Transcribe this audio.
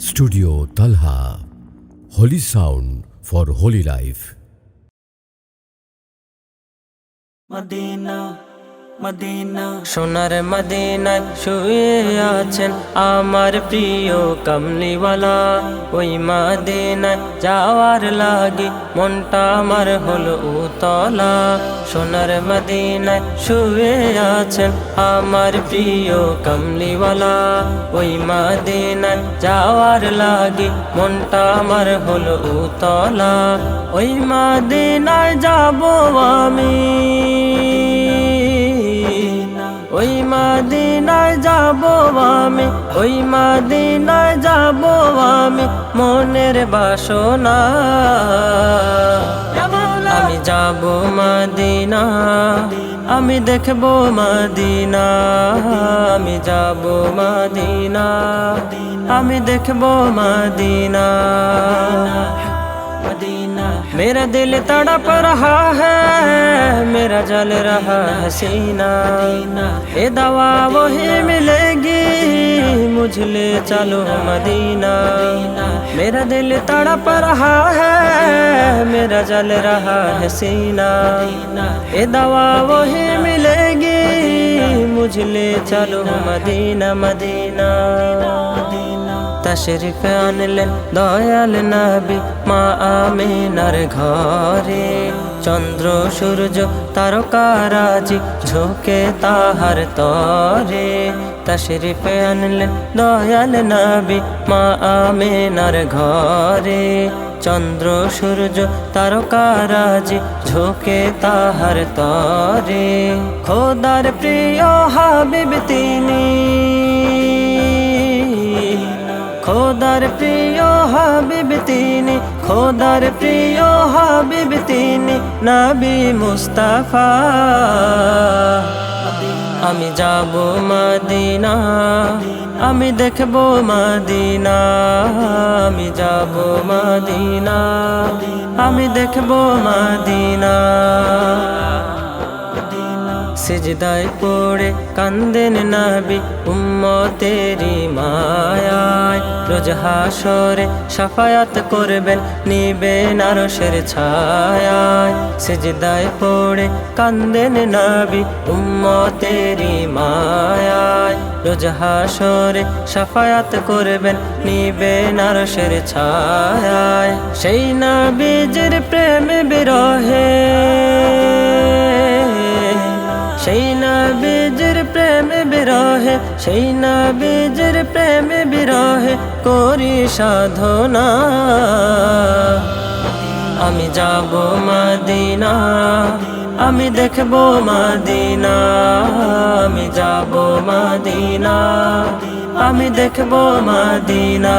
studio Talha holy sound for holy life Medina Medina. সোনার মদিনায় শুয়ে আছেন আমার প্রিয় কমলিওয়ালা। ওই মদিনায় যাওয়ার লাগি মনটা আমার হলো উতলা। সোনার মদিনায় শুয়ে আছেন আমার প্রিয় কমলিওয়ালা। ওই মদিনায় যাওয়ার লাগি মনটা আমার হলো উতলা। ওই মদিনায় যাব আমি। ওই মাদিনায় যাব আমি মনের বাসনা আমি যাব মাদিনা আমি দেখব মাদিনা আমি যাব মাদিনা আমি দেখব মাদিনা মদিনা मेरा दिल तड़प रहा है मेरा जल रहा है सीना ये दवा वही मिलेगी मुझले चलो मदीना मेरा दिल तड़प रहा है मेरा जल रहा है सीना ये दवा वही मिलेगी मुझले चलो मदीना मदीना তশরিফ আনলেন দয়াল নবী মা আমিনার ঘরে চন্দ্র সূর্য তারকারাজি ঝোঁকে তাহার তরে তশরিফ আনলেন দয়াল নবী মা আমিনার ঘরে। চন্দ্র, সূর্য তারকারাজি ঝোঁকে তাহার তরে। খোদার প্রিয় হাবিব তিনি। খোদার প্রিয় হাবিব তিনি, খোদার প্রিয় হাবিব তিনি, নবী মুস্তাফা। আমি যাব মদিনা, আমি দেখব মদিনা, আমি যাব মদিনা, আমি দেখব মদিনা। সিজদায় পড়ে কান্দেন নাবি উম্মতেরি মায়ায় রোজ হাসরে সাফায়াত করবেন, নিবেন আরশের ছায়ায়। সিজদায় পড়ে কান্দেন নাবি উম্মতেরি মায়ায়। রোজ হাসরে সাফায়াত করবেন, নিবেন আরশের ছায়ায়। সেই নাবিজের প্রেম বিরহে, সেই না বীজের প্রেম বিরহে, সেই না বীজের প্রেম বিরহে করি সাধনা। আমি যাব মদিনা, আমি দেখব মদিনা। আমি যাব মদিনা, আমি দেখব মদিনা।